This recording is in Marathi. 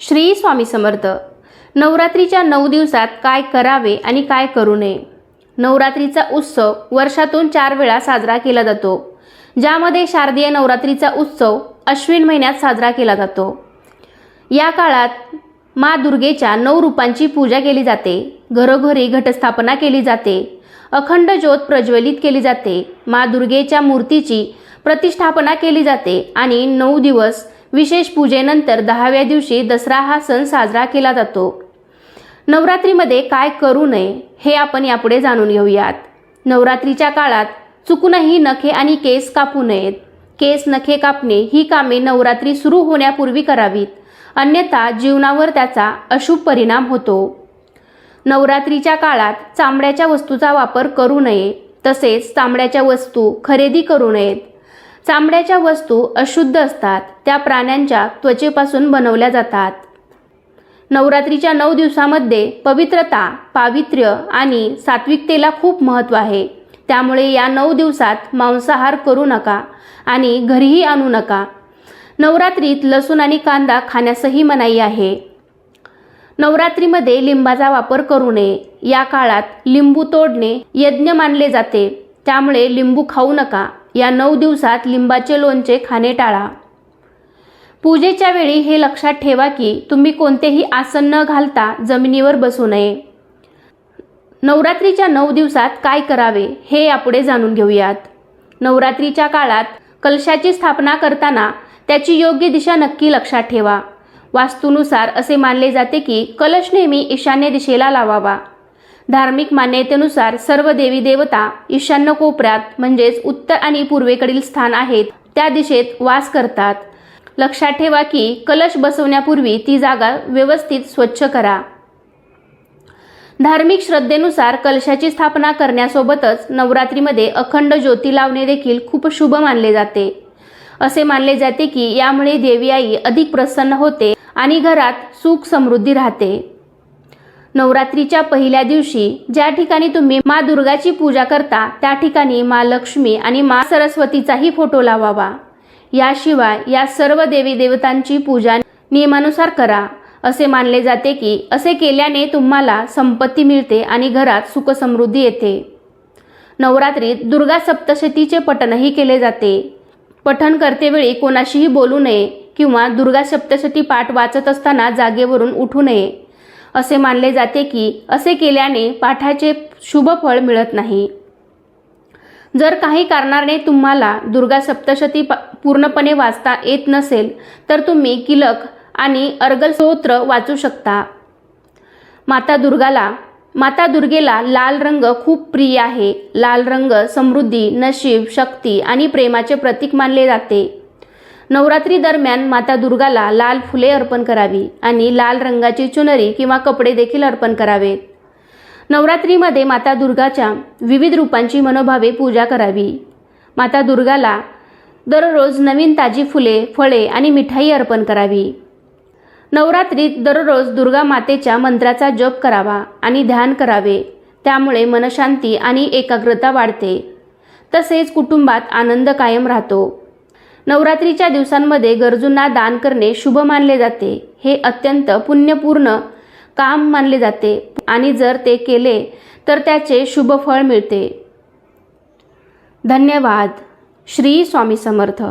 श्री स्वामी समर्थ नवरात्रीच्या नऊ दिवसात काय करावे आणि काय करू नये? नवरात्रीचा उत्सव वर्षातून चार वेळा साजरा केला जातो ज्यामध्ये शारदीय नवरात्रीचा उत्सव अश्विन महिन्यात साजरा केला जातो. या काळात मा दुर्गेच्या नऊ रूपांची पूजा केली जाते घरोघरी घटस्थापना केली जाते अखंड ज्योत प्रज्वलित केली जाते मा दुर्गेच्या मूर्तीची प्रतिष्ठापना केली जाते आणि नऊ दिवस विशेष पूजेनंतर दहाव्या दिवशी दसरा हा सण साजरा केला जातो. नवरात्रीमध्ये काय करू नये हे आपण यापुढे जाणून घेऊयात. नवरात्रीच्या काळात चुकूनही नखे आणि केस कापू नयेत. केस नखे कापणे ही कामे नवरात्री सुरू होण्यापूर्वी करावीत. अन्यथा जीवनावर त्याचा अशुभ परिणाम होतो. नवरात्रीच्या काळात चामड्याच्या वस्तूचा वापर करू नये. तसेच चामड्याच्या वस्तू खरेदी करू नयेत. चामड्याच्या वस्तू अशुद्ध असतात. त्या प्राण्यांच्या त्वचेपासून बनवल्या जातात. नवरात्रीच्या नऊ दिवसामध्ये पवित्रता पावित्र्य आणि सात्विकतेला खूप महत्त्व आहे. त्यामुळे या नऊ दिवसात मांसाहार करू नका आणि घरीही आणू नका. नवरात्रीत लसूण आणि कांदा खाण्यासही मनाई आहे. नवरात्रीमध्ये लिंबाचा वापर करू नये. या काळात लिंबू तोडणे यज्ञ मानले जाते. त्यामुळे लिंबू खाऊ नका. या नऊ दिवसात लिंबाचे लोणचे खाणे टाळा. पूजेच्या वेळी हे लक्षात ठेवा की तुम्ही कोणतेही आसन न घालता जमिनीवर बसू नये. नवरात्रीच्या नऊ दिवसात काय करावे हे यापुढे जाणून घेऊयात. नवरात्रीच्या काळात कलशाची स्थापना करताना त्याची योग्य दिशा नक्की लक्षात ठेवा. वास्तूनुसार असे मानले जाते की कलश नेहमी ईशान्य दिशेला लावावा. धार्मिक मान्यतेनुसार सर्व देवी देवता ईशान्य कोपऱ्यात म्हणजेच उत्तर आणि पूर्वेकडील स्थान आहेत त्या दिशेत वास करतात. लक्षात ठेवा की कलश बसवण्यापूर्वी ती जागा व्यवस्थित स्वच्छ करा. धार्मिक श्रद्धेनुसार कलशाची स्थापना करण्यासोबतच नवरात्रीमध्ये अखंड ज्योती लावणे देखील खूप शुभ मानले जाते. असे मानले जाते की यामुळे देवी आई अधिक प्रसन्न होते आणि घरात सुख समृद्धी राहते. नवरात्रीच्या पहिल्या दिवशी ज्या ठिकाणी तुम्ही मा दुर्गाची पूजा करता त्या ठिकाणी मा लक्ष्मी आणि मा सरस्वतीचाही फोटो लावावा. याशिवाय या सर्व देवी देवतांची पूजा नियमानुसार करा. असे मानले जाते की असे केल्याने तुम्हाला संपत्ती मिळते आणि घरात सुखसमृद्धी येते. नवरात्रीत दुर्गा सप्तशतीचे पठणही केले जाते. पठण करतेवेळी कोणाशीही बोलू नये किंवा दुर्गा सप्तशती पाठ वाचत असताना जागेवरून उठू नये. असे मानले जाते की असे केल्याने पाठाचे शुभ फळ मिळत नाही. जर काही कारणाने तुम्हाला दुर्गा सप्तशती पूर्णपणे वाचता येत नसेल तर तुम्ही किलक आणि अर्गल स्तोत्र वाचू शकता. माता दुर्गाला माता दुर्गेला लाल रंग खूप प्रिय आहे. लाल रंग समृद्धी नशीब शक्ती आणि प्रेमाचे प्रतीक मानले जाते. नवरात्री दरम्यान माता दुर्गाला लाल फुले अर्पण करावी आणि लाल रंगाची चुनरी किंवा कपडे देखील अर्पण करावेत. नवरात्रीमध्ये माता दुर्गाच्या विविध रूपांची मनोभावे पूजा करावी. माता दुर्गाला दररोज नवीन ताजी फुले फळे आणि मिठाई अर्पण करावी. नवरात्रीत दररोज दुर्गा मातेच्या मंत्राचा जप करावा आणि ध्यान करावे. त्यामुळे मनशांती आणि एकाग्रता वाढते. तसेच कुटुंबात आनंद कायम राहतो. नवरात्रीच्या दिवसांमध्ये गरजूंना दान करणे शुभ मानले जाते. हे अत्यंत पुण्यपूर्ण काम मानले जाते आणि जर ते केले तर त्याचे शुभ फळ मिळते. धन्यवाद. श्री स्वामी समर्थ.